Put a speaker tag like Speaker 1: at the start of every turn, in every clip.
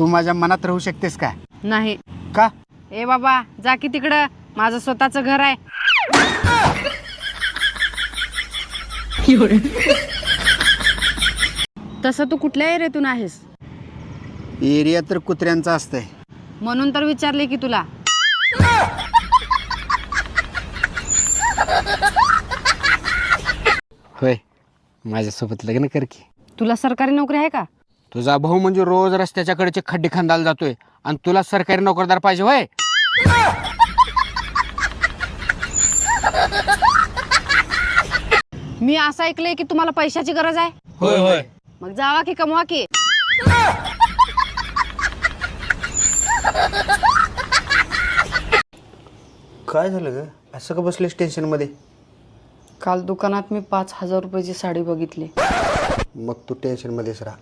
Speaker 1: तू माझ्या मनात राहू शकतेस का
Speaker 2: नाही.
Speaker 1: का?
Speaker 2: ए बाबा जा की तिकडं. माझं स्वतःचं घर आहे. तसं तू कुठल्या एरियातून आहेस?
Speaker 1: एरिया तर कुत्र्यांचा असतंय.
Speaker 2: म्हणून तर विचारले की तुला.
Speaker 1: होय. माझ्यासोबत लग्न कर की.
Speaker 2: तुला सरकारी नोकरी आहे का?
Speaker 1: तुझा भाऊ म्हणजे रोज रस्त्याच्याकडचे खड्डे खांदायला जातोय आणि तुला सरकारी नोकरदार पाहिजे होय.
Speaker 2: मी असं ऐकलंय की तुम्हाला पैशाची गरज आहे?
Speaker 1: होय होय.
Speaker 2: मग जावा की कमवा की.
Speaker 1: काय झालं ग? असं का बसलेस टेन्शनमध्ये?
Speaker 2: काल दुकानात मी पाच हजार रुपयाची साडी बघितली.
Speaker 1: मग तू टेन्शन मध्येच राहा.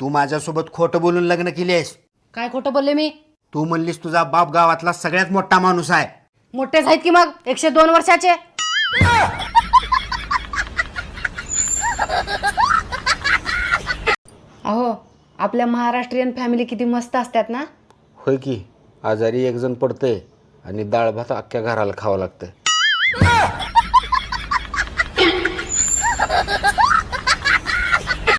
Speaker 1: तू माझ्यासोबत खोटं बोलून लग्न केली आहेस.
Speaker 2: काय खोटं बोलले मी?
Speaker 1: तू म्हणलीस तुझा बाप गावातला सगळ्यात मोठा माणूस आहे.
Speaker 2: मोठेच आहेत की मग? एकशे दोन वर्षाचे? अहो आपल्या महाराष्ट्रीयन फॅमिली किती मस्त असतात ना?
Speaker 1: होय की आजारी एक जण पडतंय आणि डाळ भात अख्ख्या घराला खावं लागतं Stop!